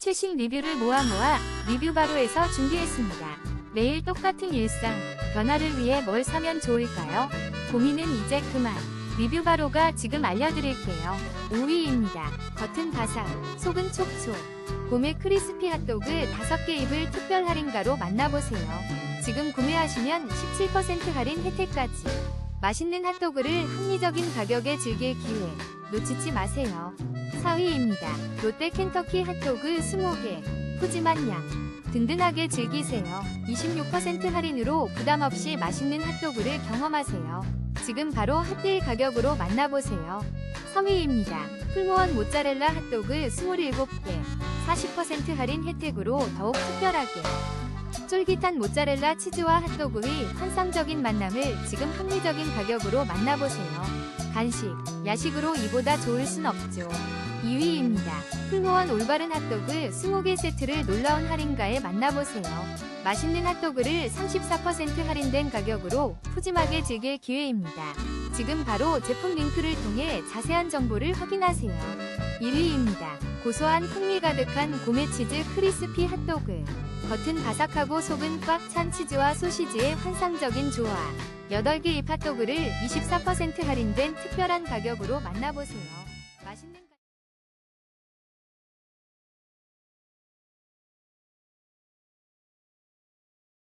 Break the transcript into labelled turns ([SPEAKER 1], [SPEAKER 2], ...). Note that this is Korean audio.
[SPEAKER 1] 최신 리뷰를 모아 모아 리뷰 바로에서 준비했습니다. 매일 똑같은 일상, 변화를 위해 뭘 사면 좋을까요? 고민은 이제 그만. 리뷰 바로가 지금 알려드릴게요. 5위입니다. 겉은 바삭, 속은 촉촉. 곰의 크리스피 핫도그 5개 입을 특별 할인가로 만나보세요. 지금 구매하시면 17% 할인 혜택까지. 맛있는 핫도그를 합리적인 가격에 즐길 기회 놓치지 마세요. 4위입니다. 롯데 켄터키 핫도그 20개. 푸짐한 양. 든든하게 즐기세요. 26% 할인으로 부담 없이 맛있는 핫도그를 경험하세요. 지금 바로 핫딜 가격으로 만나보세요. 3위입니다. 풀무원 모짜렐라 핫도그 27개. 40% 할인 혜택으로 더욱 특별하게. 쫄깃한 모짜렐라 치즈와 핫도그의 환상적인 만남을 지금 합리적인 가격으로 만나보세요. 간식, 야식으로 이보다 좋을 순 없죠. 2위입니다. 풀무원 올바른 핫도그 20개 세트를 놀라운 할인가에 만나보세요. 맛있는 핫도그를 34% 할인된 가격으로 푸짐하게 즐길 기회입니다. 지금 바로 제품 링크를 통해 자세한 정보를 확인하세요. 1위입니다. 고소한 풍미 가득한 고메 치즈 크리스피 핫도그. 겉은 바삭하고 속은 꽉 찬 치즈와 소시지의 환상적인 조화. 8개 입 핫도그를 24% 할인된 특별한 가격으로 만나보세요. 맛있는 가-